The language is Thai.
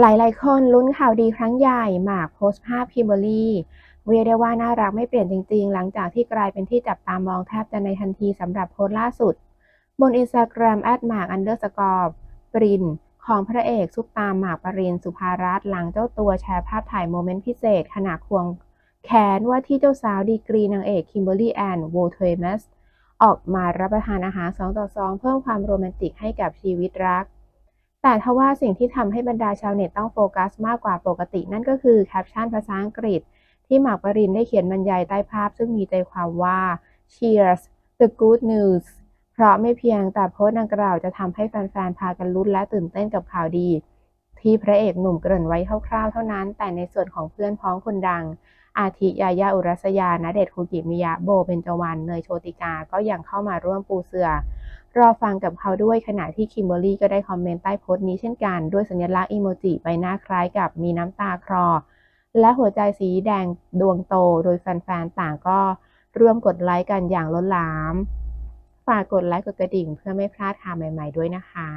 หลายๆ คนลุ้นข่าวดีครั้งใหญ่หมากโพสต์ภาพคิมเบอรี่เรียกได้ว่าน่ารักไม่เปลี่ยนจริงๆ หลังจากที่กลายเป็นที่จับตามองแทบจะในทันทีสำหรับโพสต์ล่าสุด บน Instagram @mark_ ปรินของพระเอกซุปตาหมากปรินสุภารัตน์หลังเจ้าตัวแชร์ภาพถ่ายโมเมนต์พิเศษขณะควงแขนว่าที่เจ้าสาวดีกรีนางเอกคิมเบอรี่แอนน์โวเทเมสออกมารับประทานอาหารสองต่อสองเพิ่มความโรแมนติกให้กับชีวิตรัก แต่ทว่าสิ่งที่ทำให้บรรดาชาวเน็ตต้องโฟกัสมากกว่าปกติ นั่นก็คือแคปชั่นภาษาอังกฤษ ที่หมากปรินได้เขียนบรรยายใต้ภาพ ซึ่งมีใจความว่า Cheers the good news เพราะไม่เพียงแต่โพสต์ดังกล่าวจะทำให้แฟนๆ พากันลุ้นและตื่นเต้นกับข่าวดี ที่พระเอกหนุ่มเกริ่นไว้คร่าวๆ เท่านั้น แต่ในส่วนของเพื่อนพ้องคนดัง อาทิยายาอุรัสยาณเดชคุกิมิยะโบเบญจวรรณเนยโชติกาก็ยังเข้ามาร่วมปูเสือ รอฟังกับเขาด้วยขณะที่คิมเบอรรี่ก็ได้คอมเมนต์ใต้โพสต์นี้เช่นกัน ด้วยสัญลักษณ์อีโมจิใบหน้าคล้ายกับมีน้ำตาคลอ และหัวใจสีแดงดวงโต โดยแฟนๆ ต่างก็ร่วมกดไลค์กันอย่างล้นหลาม ฝากกดไลค์กดกระดิ่งเพื่อไม่พลาดข่าวใหม่ๆด้วยนะคะ